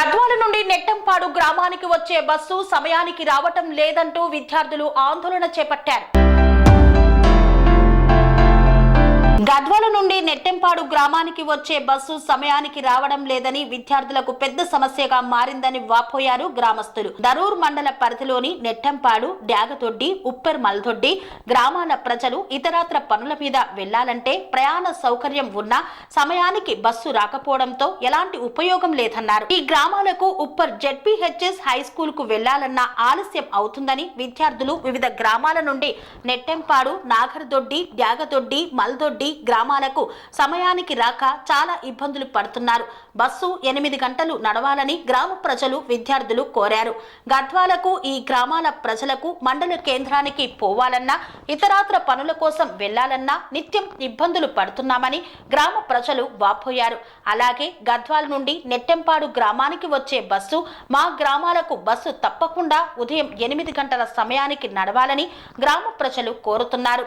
గద్వాల నుండి నెట్టంపాడు గ్రామానికి వచ్చే బస్సు సమయానికి రావటం లేదంటూ విద్యార్థులు ఆందోళన చేపట్టారు. నెట్టెంపాడు గ్రామానికి వచ్చే బస్సు సమయానికి రావడం లేదని విద్యార్థులకు పెద్ద సమస్యగా మారిందని వాపోయారు గ్రామస్తులు. దరూర్ మండల పరిధిలోని నెట్టెంపాడు డ్యాగతొడ్డి ఉప్పెర్ మల్దొడ్డి గ్రామాల ప్రజలు ఇతరత్ర పనుల మీద వెళ్ళాలంటే ప్రయాణ సౌకర్యం ఉన్నా సమయానికి బస్సు రాకపోవడంతో ఎలాంటి ఉపయోగం లేదన్నారు. ఈ గ్రామాలకు ఉప్పర్ జెడ్పీహెచ్ఎస్ హై స్కూల్కు వెళ్ళాలన్న ఆలస్యం అవుతుందని విద్యార్థులు వివిధ గ్రామాల నుండి నెట్టెంపాడు నాగర్దొడ్డి డ్యాగదొడ్డి మల్దొడ్డి గ్రామాలకు సమయానికి రాక చాలా ఇబ్బందులు పడుతున్నారు. బస్సు ఎనిమిది గంటలు నడవాలని గ్రామ ప్రజలు విద్యార్థులు కోరారు. గద్వాలకు ఈ గ్రామాల ప్రజలకు మండల కేంద్రానికి పోవాలన్నా ఇతరాత్ర పనుల కోసం వెళ్ళాలన్నా నిత్యం ఇబ్బందులు పడుతున్నామని గ్రామ ప్రజలు వాపోయారు. అలాగే గద్వాల నుండి నెట్టెంపాడు గ్రామానికి వచ్చే బస్సు మా గ్రామాలకు బస్సు తప్పకుండా ఉదయం ఎనిమిది గంటల సమయానికి నడవాలని గ్రామ ప్రజలు కోరుతున్నారు.